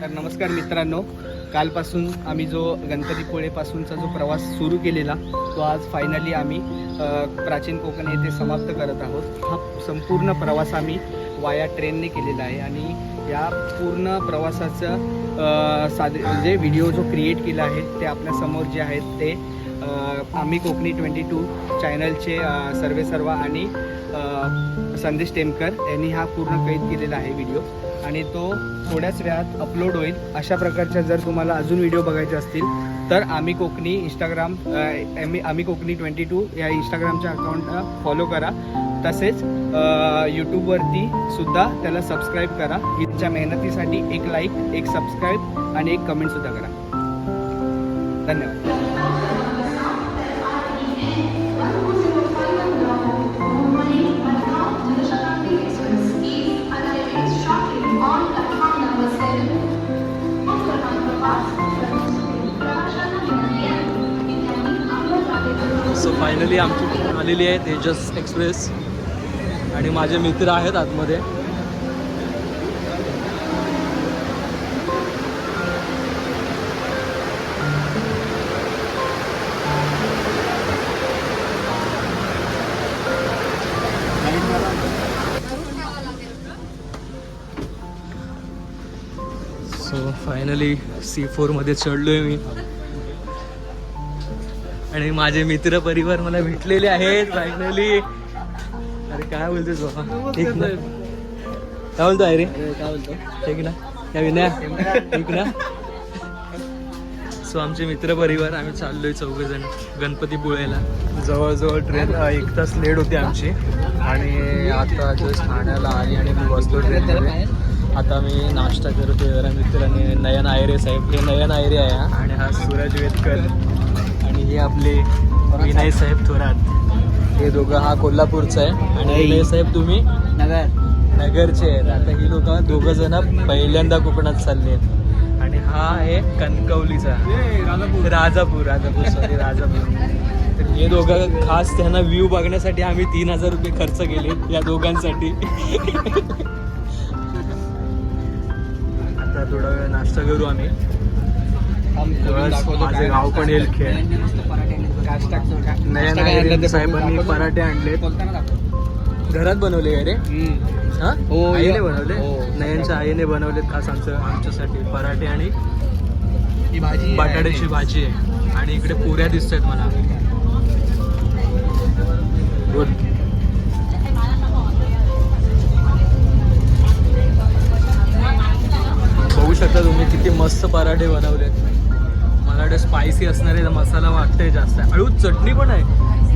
तर नमस्कार मित्रांनो. कालपासून आम्ही जो गणपतीपुळेपासूनचा जो प्रवास सुरू केलेला तो आज फायनली आम्ही प्राचीन कोकण येथे समाप्त करत आहोत. हा संपूर्ण प्रवास आम्ही वाया ट्रेनने केलेला आहे आणि या पूर्ण प्रवासाचं अ, साधे म्हणजे व्हिडिओ जो क्रिएट केला आहे ते आपल्यासमोर जे आहेत ते आम्ही कोकणी ट्वेंटी टू चॅनलचे सर्वे सर्वा आणि संदेश टेमकर यांनी हा पूर्ण कैद केलेला आहे व्हिडिओ आणि तो थोड्याच वेळात अपलोड होईल. अशा प्रकारच्या जर तुम्हाला अजून व्हिडिओ बघायचे असतील तर आम्ही कोकणी इंस्टाग्राम आम्ही आम्ही कोकणी ट्वेंटी टू या इंस्टाग्रामच्या अकाउंटला फॉलो करा. तसेच यूट्यूबवरती सुद्धा त्याला सबस्क्राईब करा. हिच्या मेहनतीसाठी एक लाईक एक सबस्क्राईब आणि एक कमेंटसुद्धा करा. धन्यवाद. फायनली आमची आलेली आहे तेजस एक्सप्रेस आणि माझे मित्र आहेत आतमध्ये. सो फायनली सी फोरमध्ये चढलो आहे मी. आणि माझे मित्र परिवार मला भेटलेले आहेत फायनली अरे काय बोलतोस बाबा? ठीक ना काय बोलतो अरे काय बोलतो? ठीक ना? काय विनया? ठीक ना? सो आमचे मित्र परिवार आम्ही चाललोय चौघजण गणपतीपुळेला जवळजवळ ट्रेन एक तास लेट होती आमची. आणि आता जस्ट ठाण्याला आली आणि मी बसलो ट्रेनमध्ये आता मी नाश्ता करतोय जरा मित्रांनी. नयन आयरे साहेब. हे नयन आयरे आहे. आणि हा सूरज वेदकर हे आपले विनय साहेब थोरात. हे दोघं हा कोल्हापूरचा आहे आणि विनय साहेब तुम्ही? नगर. नगरचे आहेत. आता ही लोक दोघं जण पहिल्यांदा कोकणात चालले आहेत. आणि हा आहे कणकवलीचा. राजापूर राजापूर सॉरी राजापूर. हे दोघं खास त्यांना व्ह्यू बघण्यासाठी आम्ही तीन हजार रुपये खर्च केले या दोघांसाठी. आता थोडा वेळ नाश्ता करू आम्ही. माझे गाव पण येईल खेळ. नयन साहेबांनी पराठे आणलेत. घरात बनवले रे? हा? हो, आईने बनवले? हो. नयनच्या आईने बनवलेत खास आमचं आमच्यासाठी पराठे आणि ही भाजी बटाट्याची भाजी आहे. आणि इकडे पुऱ्या दिसत आहेत मला बघू शकता तुम्ही किती मस्त पराठे बनवलेत. मला स्पायसी असणारे मसाला वाटतंय जास्त. अळूच चटणी पण आहे.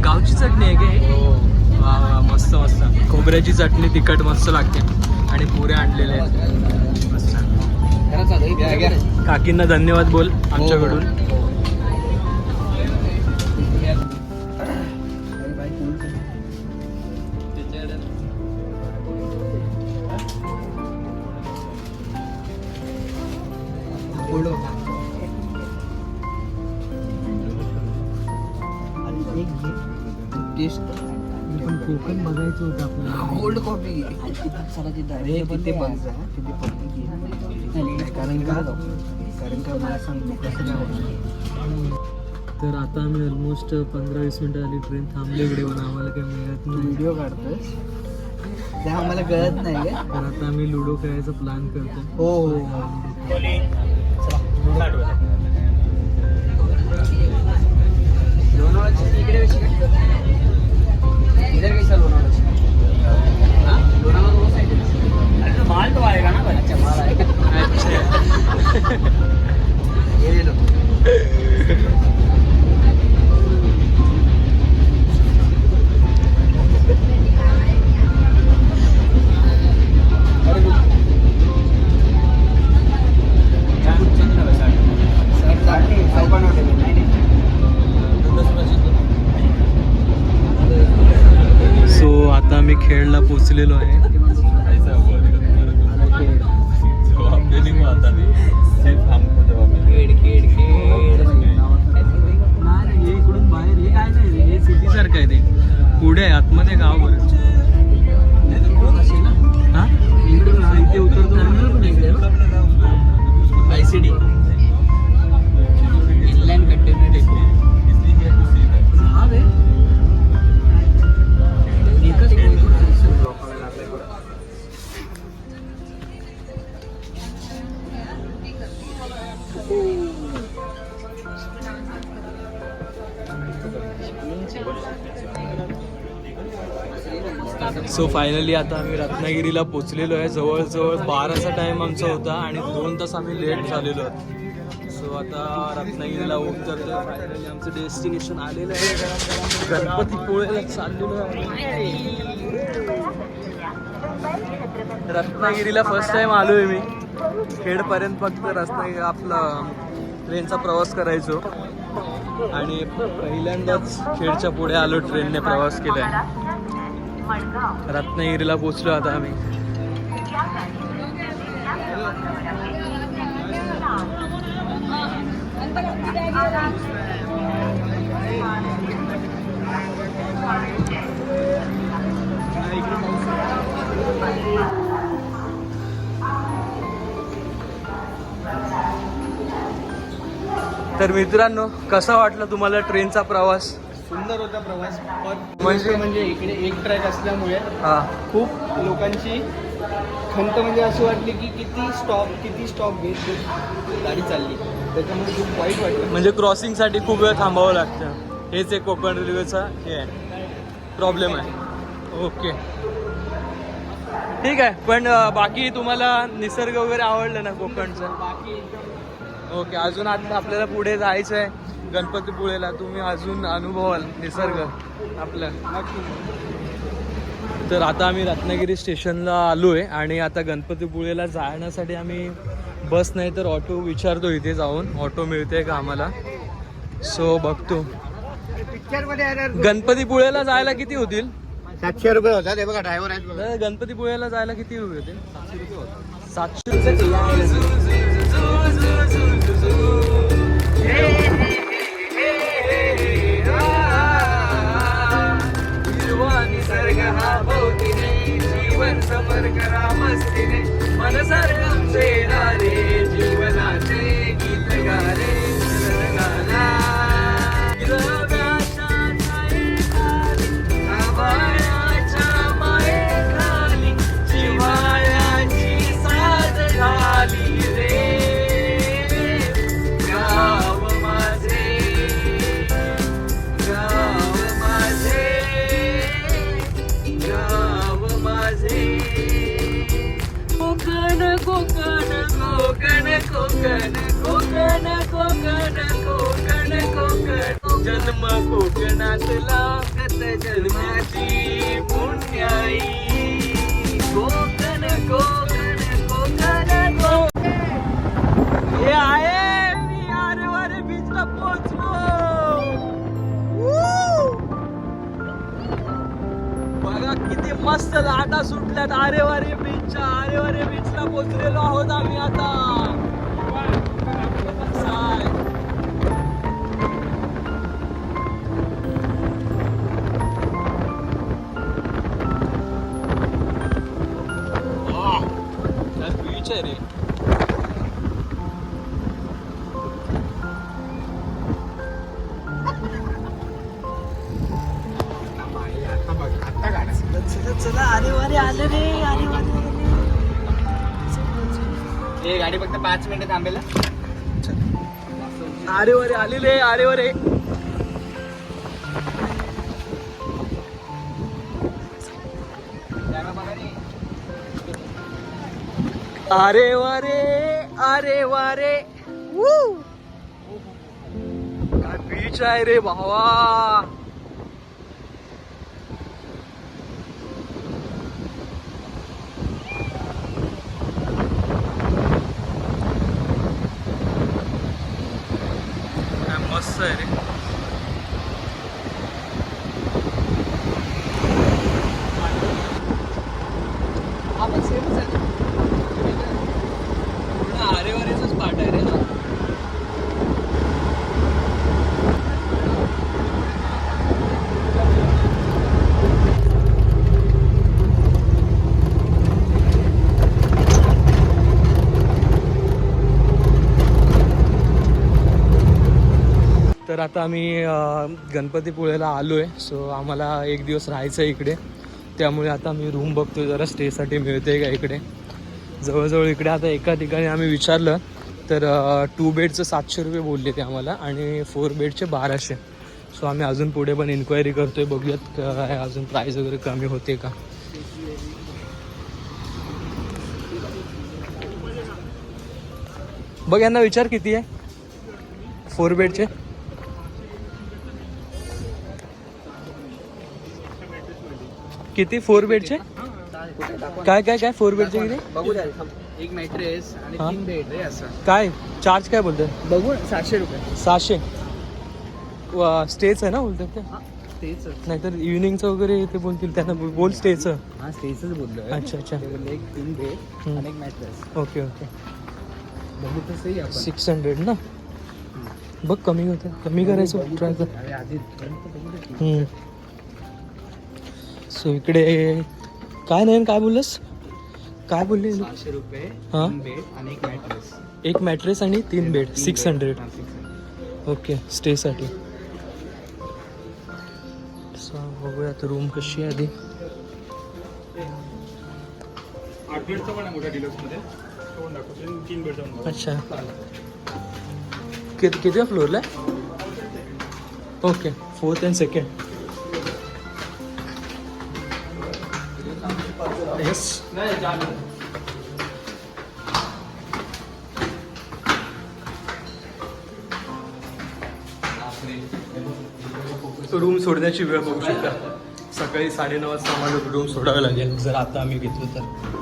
गावची चटणी आहे का हे? हो. वा वा मस्त मस्त. खोबऱ्याची चटणी तिखट मस्त लागते. आणि पुऱ्या आणलेल्या आहेत. काकींना धन्यवाद बोल आमच्याकडून. अरे तिथे बघ जा तिथे फक्त घे. कारण का कारण का मला सांगतो कसं काय होतं. तर आता आम्ही ऑलमोस्ट पंधरा वीस मिनिटं आली ट्रेन थांबली इकडे पण आम्हाला काही मिळत नाही. व्हिडिओ काढतोस ते आम्हाला कळत नाही का तर आता आम्ही लुडो खेळायचा प्लॅन करतो हो हो. पुढे आतमध्ये गाव बरंच हां? इकडे उतरतो आय सी डी हो. इनलाईन कंटेनर हा सो फायनली आता आम्ही रत्नागिरीला पोचलेलो आहे. जवळजवळ बाराचा टाइम आमचा होता आणि दोन तास आम्ही लेट झालेलो आहोत. सो आता रत्नागिरीला उतरतो फायनली आमचं डेस्टिनेशन आलेलं आहे. गणपतीपुळेला चाललेलो आहे. रत्नागिरीला फर्स्ट टाइम आहे मी. खेडपर्यंत फक्त रत्नागिरी आपला ट्रेनचा प्रवास करायचो. आणि पहिल्यांदाच खेडच्या पुढे आलो ट्रेनने प्रवास केला आहे रत्नागिरीला पोचलो आता आम्ही. तर मित्रांनो कसा वाटला तुम्हाला ट्रेनचा प्रवास? सुंदर होता प्रवास पण म्हणजे- म्हणजे इकडे एक ट्रॅक असल्यामुळे हा. खूप लोकांची खंत म्हणजे अशी वाटली की किती स्टॉप किती स्टॉप घेत गाडी चालली. त्याच्यामुळे खूप वाईट वाटलं. म्हणजे क्रॉसिंगसाठी खूप वेळ थांबावं लागतं. हेच एक कोकण रेल्वेचा हे आहे. प्रॉब्लेम आहे. ओके ठीक आहे. पण बाकी तुम्हाला निसर्ग वगैरे आवडलं ना कोकणचं? बाकी ओके अजून आता आपल्याला पुढे जायचं आहे गणपतीपुळेला तुम्ही अजून अनुभवाल निसर्ग आपलं. तर आता आम्ही रत्नागिरी स्टेशनला आलो आहे आणि आता गणपतीपुळेला जाण्यासाठी आम्ही बस नाही तर ऑटो विचारतो इथे जाऊन. ऑटो मिळते का आम्हाला? सो बघतो. गणपतीपुळेला जायला किती होतील? सातशे रुपये होतात. हे बघा ड्रायव्हर आहेत गणपतीपुळेला जायला किती रुपये होतील? सातशे रुपये हिरवा जन्माची पुण्याई कोकण कोकण कोकण कोकण हे आहे मी आरेवारे बीचला पोहोचलो बघा किती मस्त लाटा सुटल्यात आरेवारे बीचच्या आरेवारे बीचला पोहोचलेलो आहोत आम्ही आता. हे गाडी फक्त पाच मिनिटं थांबेल अरे वारे आलेले अरे वारे अरे वारे अरे वारे बीच आहे रे भावा Vesaire. आता आम्ही गणपतीपुळेला आलो आहे सो आम्हाला एक दिवस राहायचं आहे इकडे. त्यामुळे आता मी रूम बघतो जरा स्टेसाठी मिळते का इकडे. जवळजवळ इकडे आता एका ठिकाणी आम्ही विचारलं तर टू बेडचं सातशे रुपये बोलले ते आम्हाला आणि फोर बेडचे बाराशे. सो आम्ही अजून पुढे पण इन्क्वायरी करतो आहे बघूयात काय अजून प्राईस वगैरे कमी होते का. बघ यांना विचार किती आहे? फोर बेडचे किती? फोर बेडचे काय काय काय? फोर बेडचे किती? बघू द्या एक मॅट्रेस आणि हा. तीन बेड रे असं. काय? चार्ज काय बोलतात बघू सातशे रुपये. सहाशे. स्टेच आहे ना बोलतात ते? तेच नाहीतर इव्हिनिंगचं वगैरे ते बोलतील त्यांना बोल- बोल स्टेचं हा बोललो अच्छा अच्छा. एक तीन बेड हम्म. आणि एक मॅट्रेस ओके ओके. बघू आपण. सिक्स हंड्रेड ना? बघ कमी होतं कमी करायचं ट्राय कर. अरे आधी पर्यंत बघू. सो इकडे काय नाही काय बोललंस? काय बोलले? सहाशे रुपये हा. बेड आणि एक मॅट्रेस एक मॅट्रेस आणि तीन बेड सिक्स हंड्रेड. ओके स्टेसाठी बघूया आता रूम कशी आहे आधी. आठ बेडचा पण आहे मोठ्या डिलक्समध्ये तो पण दाखवतो. तीन बेडचा पण अच्छा. किती किती फ्लोअरला okay fourth and second yes room सोडण्याची वेळ बघू शकता. सकाळी साडेनऊ वाजता आम्हाला रूम सोडावे लागेल. जर आता आम्ही घेतलो तर.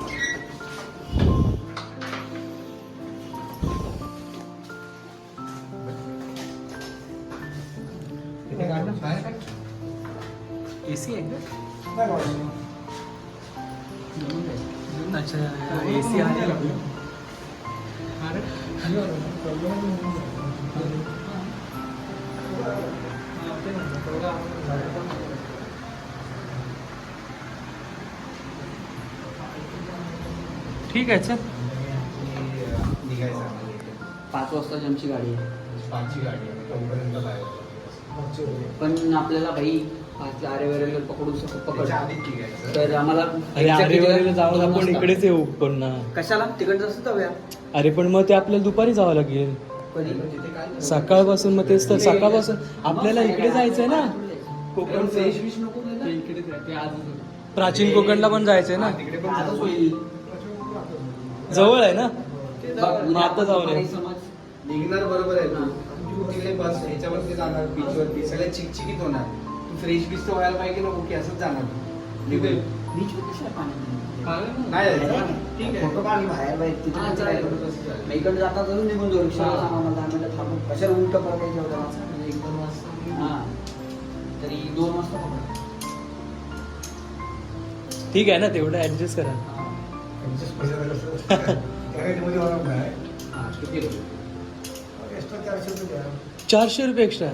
अच्छा ए सी आहे. ठीक आहे चल. निघायचं. पाच वाजता आमची गाडी आहे. पाचची गाडी आहे. पण आपल्याला भाई पकडू शकतो पकड. तर आम्हाला अरे आरेवारीला जाऊन दोन आपण वाजता. इकडेच येऊ पण ना. कशाला? तिकडचं असतं जाऊया. अरे पण मग ते आपल्याला दुपारी जावं लागेल. कधी? सकाळपासून मग तेच तर सकाळपासून. आपल्याला इकडे जायचंय ना. कोकण. प्राचीन कोकणला पण जायचंय ना. हा, आजच. होईल. जवळ आहे ना? मग आता जाऊन ये. समज. निघणार बरोबर आहे तू तिकडे बस ह्याच्यावरती जाणार बीचवरती सगळं चिकचिकीत होणार. फ्रेश बीच तर व्हायला पाहिजे नको की असंच जाणार. तू निघेल बीचवर कशाला पाणी नाही? जायचं. ठीक आहे. फ़ोटो काढ बाहेर बाहेर तिथे हा, इकडे जाता ज़रूर निघून जाऊ. सांगा मला दहा मिनिटं थांबून कशाला उलट पडायचं एवढं? वाजता? एक दोन वाजता हा. तरी दोन वाजता पकडा. ठीक आहे ना तेवढं ऍडजस्ट करा. हा, किती होईल? चारशे रुपये एक्स्ट्रा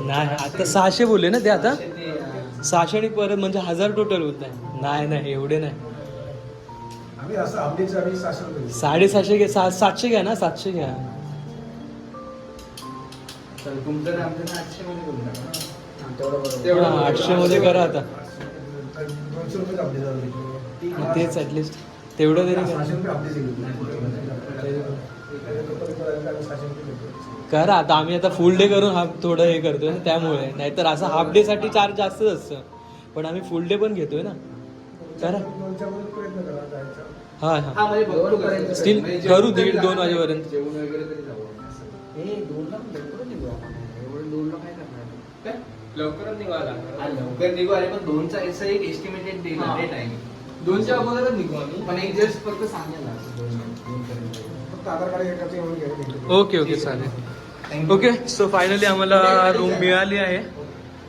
नाही आता सहाशे बोलले ना ते आता? सहाशे आणि परत म्हणजे हजार टोटल होत आहे नाही नाही एवढे नाही. साडेसहाशे घ्या सा सातशे घ्या ना सातशे घ्या. आठशे मध्ये. हा, हा, करा आता. ठीक मग आहे. तेच ऍटलिस्ट तेवढं तरी करा. आता आम्ही आता फुल डे करून हा थोडं हे करतोय ना त्यामुळे नाहीतर असं हाफ डे साठी चार्ज जास्तच असतं पण आम्ही फुल डे पण घेतोय ना करा हा हा हा म्हणजे करू दीड, दोन. वाजेपर्यंत. जेवण वगैरे तरी जाऊ असं. हे दोनला लवकर निघू आपण एवढं दोनला काय करणार काय? लवकरच निघाला लवकर निघू अरे पण दोनचा एक एस्टिमेटेड डेट. आहे टाइम दोनच्या अगोदरच निघू आम्ही पण एक जस्ट फक्त ओके ओके चालेल. ओके सो फायनली आम्हाला रूम मिळाली आहे.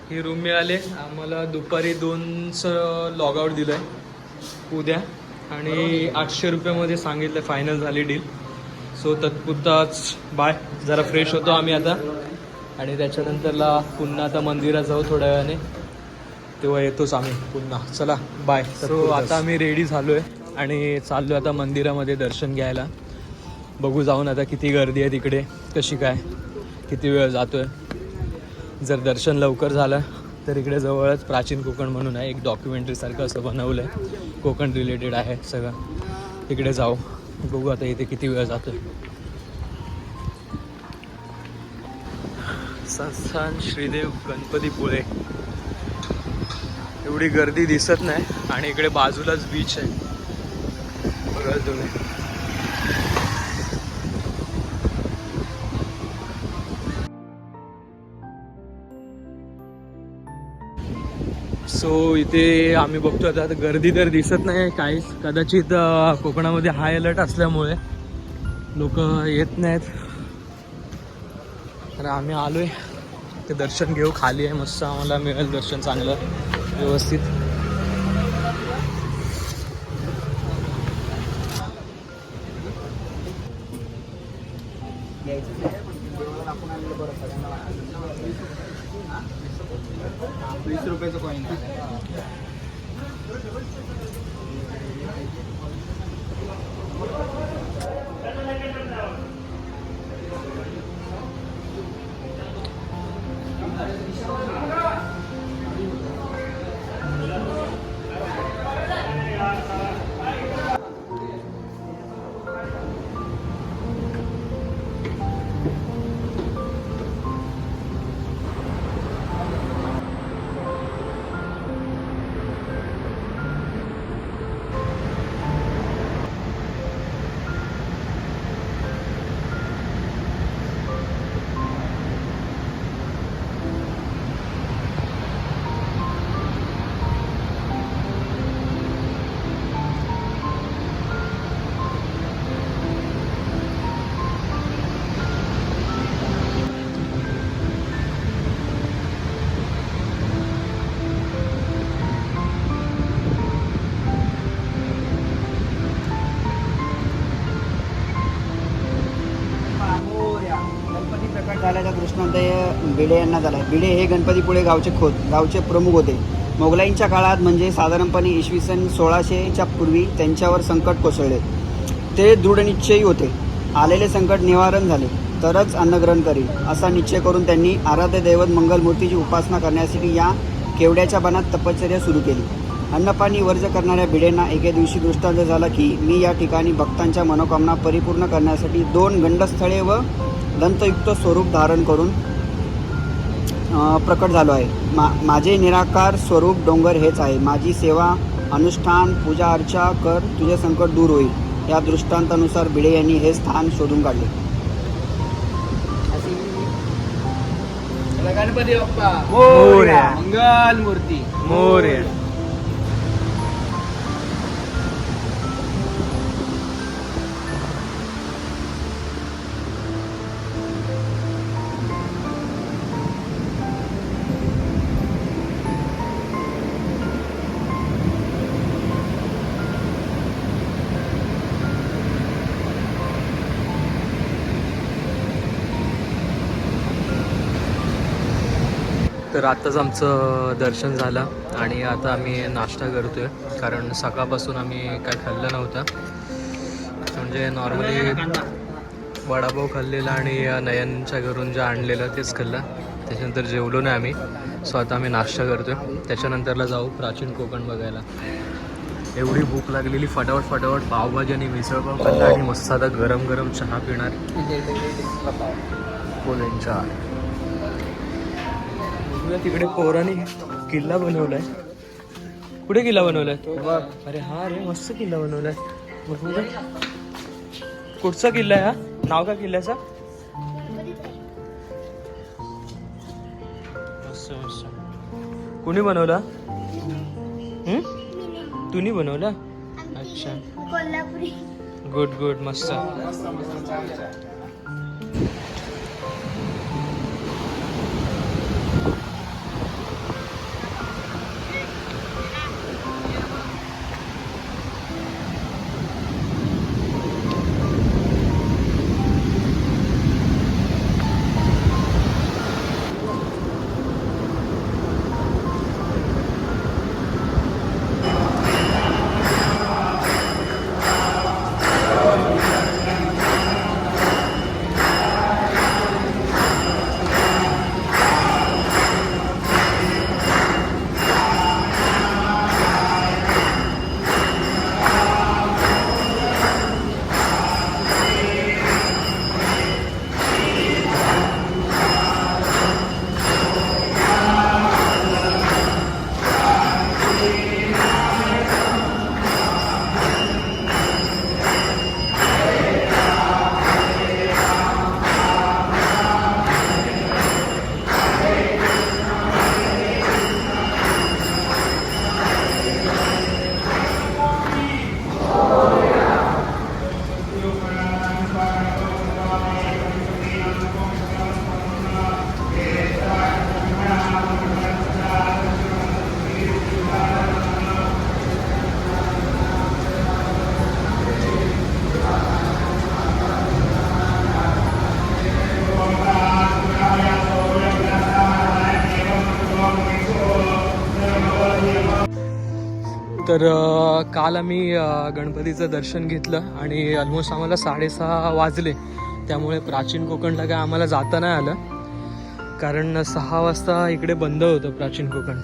ही रूम मिळाली आम्हाला दुपारी दोनचं लॉग आउट दिलं आहे उद्या. आणि आठशे रुपयामध्ये सांगितलं फायनल झाली डील सो तत्पुरताच बाय जरा फ्रेश होतो आम्ही आता. आणि त्याच्यानंतरला पुन्हा आता मंदिरात जाऊ थोड्या वेळाने. तेव्हा येतोच आम्ही पुन्हा. चला बाय सो आता आम्ही रेडी झालो आहे आणि चाललो आता मंदिरामध्ये दर्शन घ्यायला. बघू जाऊन आता किती गर्दी आहे तिकडे कशी काय किती वेळ जातोय. जर दर्शन लवकर झालं तर इकडे जवळच प्राचीन कोकण म्हणून आहे एक डॉक्युमेंटरीसारखं असं बनवलं आहे कोकण रिलेटेड आहे सगळं. तिकडे जाऊ बघू आता इथे किती वेळ जातोय. संस्थान श्रीदेव गणपतीपुळे एवढी गर्दी दिसत नाही आणि इकडे बाजूलाच बीच आहे. बघाल तुम्ही. सो इथे आम्ही बघतो आता गर्दी तर दिसत नाही काहीच. कदाचित कोकणामध्ये हाय अलर्ट असल्यामुळे लोक येत नाहीत. तर आम्ही आलोय. ते दर्शन घेऊ. खाली आहे मस्त. आम्हाला मिळेल दर्शन चांगलं. व्यवस्थित. भिडे बिडे यांना झाला आहे भिडे हे गणपतीपुळे गावचे खोत गावचे प्रमुख होते. मोगलाईंच्या काळात म्हणजे साधारणपणे इसवी सन सोळाशेच्या पूर्वी त्यांच्यावर संकट कोसळले. ते दृढनिश्चयी होते. आलेले संकट निवारण झाले. तरच अन्नग्रहण करील असा निश्चय करून त्यांनी आराध्य दैवत मंगलमूर्तीची उपासना करण्यासाठी या केवड्याच्या बनात तपश्चर्या सुरू केली. अन्नपाणी वर्ज करणाऱ्या भिडेंना एके दिवशी दृष्टांत झाला की मी या ठिकाणी भक्तांच्या मनोकामना परिपूर्ण करण्यासाठी दोन गंडस्थळे व दंतयुक्त स्वरूप धारण करून प्रकट झालो आहे. मा माझे निराकार स्वरूप डोंगर हेच आहे. माझी सेवा अनुष्ठान पूजा अर्चा कर तुझे संकट दूर होईल. या दृष्टांतानुसार भिडे यांनी हे स्थान शोधून काढले. गणपती बाप्पा. मोरया. मंगल मूर्ती मोरया. तर आत्ताच आमचं दर्शन झालं आणि आता आम्ही नाश्ता करतोय. कारण सकाळपासून आम्ही काय खाल्लं नव्हतं. म्हणजे नॉर्मली वडापाव खाल्लेला आणि नयनच्या घरून जे आणलेलं तेच खाल्लं. त्याच्यानंतर जेवलो नाही आम्ही. सो आता आम्ही नाश्ता करतोय. त्याच्यानंतरला जाऊ प्राचीन कोकण बघायला. एवढी भूक लागलेली. फटाफट फटाफट पावभाजी आणि मिसळपाव खाल्ला आणि मस्त आता गरम गरम चहा पिणार. पोलेंच्या बघूया तिकडे पोराने किल्ला बनवलाय. कुठे किल्ला बनवलाय? अरे हा रे मस्त किल्ला बनवलाय. कुठचा किल्ला आहे हा? नाव का किल्ल्याचा? मस्त मस्त. कुणी बनवला? तुम्ही बनवला? अच्छा. गुड गुड मस्त. तर काल आम्ही गणपतीचं दर्शन घेतलं आणि ऑलमोस्ट आम्हाला साडेसहा वाजले. त्यामुळे प्राचीन कोकणला काय आम्हाला जाता नाही आलं. कारण सहा वाजता इकडे बंद होतं प्राचीन कोकण.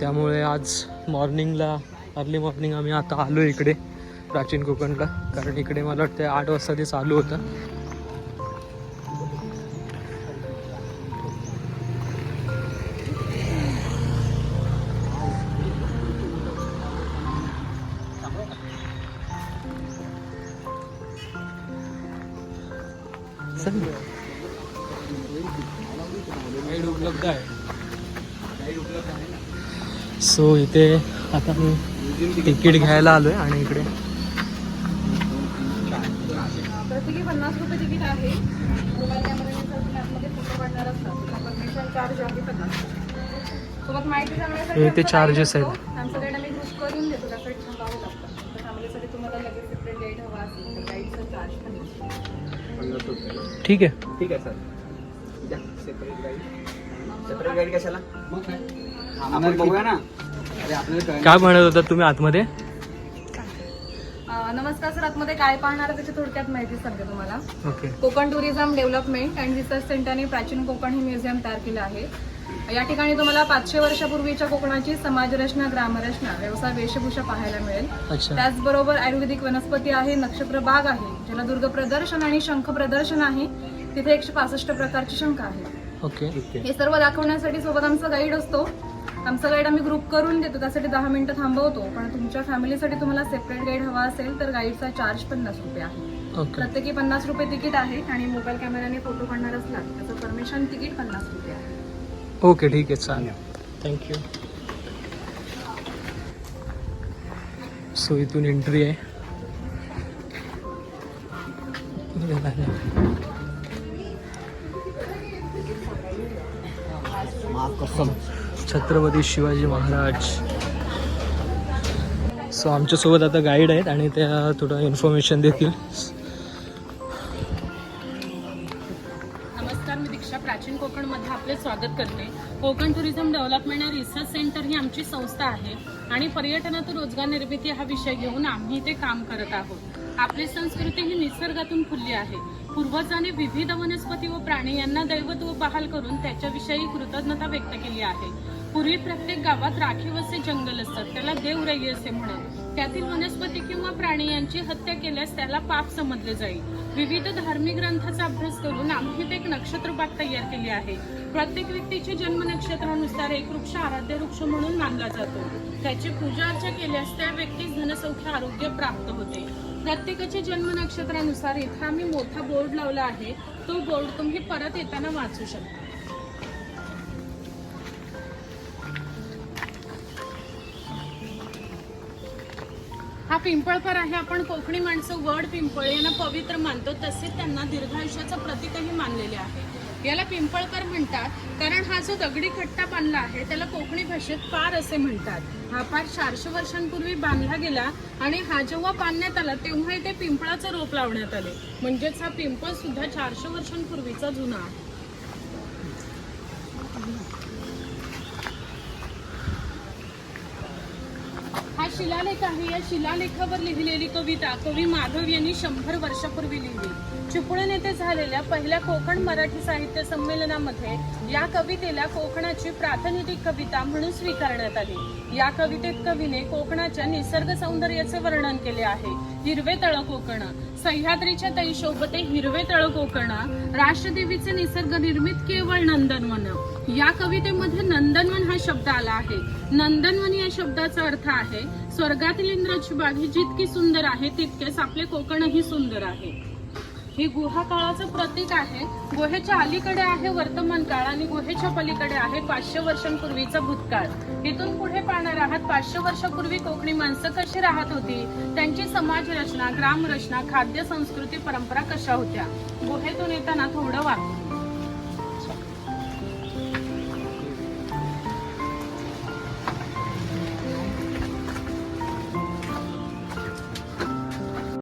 त्यामुळे आज मॉर्निंगला अर्ली मॉर्निंग आम्ही आता आलो इकडे प्राचीन कोकणला. कारण इकडे मला वाटतं आठ वाजता ते चालू होतं. तर फॅमिलीसाठी तुम्हाला लगेच सेपरेट गाईड हवा असेल तर गाईडचा चार्ज पण ठीक आहे. ठीक आहे सर. द्या. सेपरेट गाईड सेपरेट गाईड कशाला? मग काय? आपण बघूया ना. काय म्हणत होता तुम्ही आतमध्ये? नमस्कार सर आतमध्ये काय पाहणार आहे त्याची थोडक्यात माहिती सांगते तुम्हाला. Okay. Konkan tourism development and research सेंटरने प्राचीन कोकण हे म्युझियम तयार केलं आहे. या ठिकाणी तुम्हाला पाचशे वर्षापूर्वीच्या कोकणाची समाजरचना ग्रामरचना व्यवसाय वेशभूषा पाहायला मिळेल. त्याचबरोबर आयुर्वेदिक वनस्पती आहे नक्षत्र बाग आहे जलदुर्ग प्रदर्शन आणि शंख प्रदर्शन आहे. तिथे एकशे पासष्ट प्रकारची शंख आहे ओके. हे सर्व दाखवण्यासाठी सोबत आमचा गाईड असतो. आमचा गाईड आम्ही ग्रुप करून देतो. त्यासाठी दहा मिनिटं थांबवतो. पण तुमच्या फॅमिलीसाठी तुम्हाला सेपरेट गाईड हवा असेल तर गाईडचा चार्ज पन्नास रुपये आहे. ओके प्रत्येकी पन्नास रुपये तिकीट आहे आणि मोबाईल कॅमेऱ्याने फोटो काढणार असला त्याचं परमिशन तिकीट पन्नास रुपये आहे. ओके ठीक आहे चालेल. थँक्यू सो इथून एंट्री आहे. मा कसम छत्रपती शिवाजी महाराज. सो आमच्यासोबत आता गाईड आहेत आणि त्या थोडं इन्फॉर्मेशन देतील. नमस्कार मी दीक्षा. प्राचीन कोकणमध्ये आपले स्वागत करते. Konkan tourism development and research centre ही आमची संस्था आहे आणि पर्यटनातून रोजगार निर्मिती हा विषय घेऊन आम्ही इथे काम करत आहोत. आपली संस्कृती ही निसर्गातून खुलली आहे. पूर्वजांनी विविध वनस्पती व प्राणी यांना दैवत व बहाल करून त्याच्याविषयी कृतज्ञता व्यक्त केली आहे. पूर्वी प्रत्येक गावात राखीव असे जंगल असतात. त्याला देवराई असे म्हणत. त्यातील वनस्पती किंवा प्राणी यांची हत्या केल्यास त्याला पाप समजले जाईल. विविध धार्मिक ग्रंथाचा अभ्यास करून आम्ही एक नक्षत्र बाग तयार केली आहे. प्रत्येक व्यक्तीच्या जन्म नक्षत्रानुसार एक वृक्ष आराध्य वृक्ष म्हणून मानला जातो. त्याची पूजा अर्चा केल्यास त्या व्यक्तीस धनसौख्य आरोग्य प्राप्त होते. प्रत्येकाच्या जन्म नक्षत्रानुसार इथं आम्ही मोठा बोर्ड लावला आहे. तो बोर्ड तुम्ही परत येताना वाचू शकता. पिंपळकर आहे. आपण कोकणी माणसं वड पिंपळ यांना पवित्र मानतो. तसेच त्यांना दीर्घायुष्याचं प्रतीकही मानलेले आहे. याला पिंपळकर म्हणतात. कारण हा जो दगडी कट्टा बांधला आहे त्याला कोकणी भाषेत पार असे म्हणतात. हा पार चारशे वर्षांपूर्वी बांधला गेला आणि हा जेव्हा बांधण्यात आला तेव्हा इथे पिंपळाचं रोप लावण्यात आले. म्हणजेच हा पिंपळ सुद्धा चारशे वर्षांपूर्वीचा जुना आहे. शिलालेख आहे. या शिलालेखावर लिहिलेली कविता कवी माधव यांनी शंभर वर्षापूर्वी लिहिली. चिपळूण येथे झालेल्या पहिल्या कोकण मराठी साहित्य संमेलनामध्ये या कवितेला कोकणाची प्रातिनिधिक कविता म्हणून स्वीकारण्यात आली. या कवितेत कवीने कोकणाच्या निसर्ग सौंदर्याचे वर्णन केले आहे. हिरवे तळ कोकण. सह्याद्रीच्या तई शोभते हिरवे तळ कोकण. राष्ट्रदेवीचे निसर्ग निर्मित केवळ नंदनवन. या कवितेमध्ये नंदनवन हा शब्द आला आहे. नंदनवन या शब्दाचा अर्थ आहे स्वर्गातील इंद्राची बाग ही जितकी सुंदर आहे तितकेच आपले कोकणही सुंदर आहे. ही गुहा काळाचं प्रतीक आहे. गुहेच्या अलीकडे आहे वर्तमान काळ आणि गुहेच्या पलीकडे आहे पाचशे वर्षांपूर्वीचा भूतकाळ. इथून पुढे पाहणार आहात पाचशे वर्षापूर्वी कोकणी माणसं कशी राहत होती त्यांची समाज रचना ग्राम रचना खाद्य संस्कृती परंपरा कशा होत्या? गुहेतून येताना थोडं वाग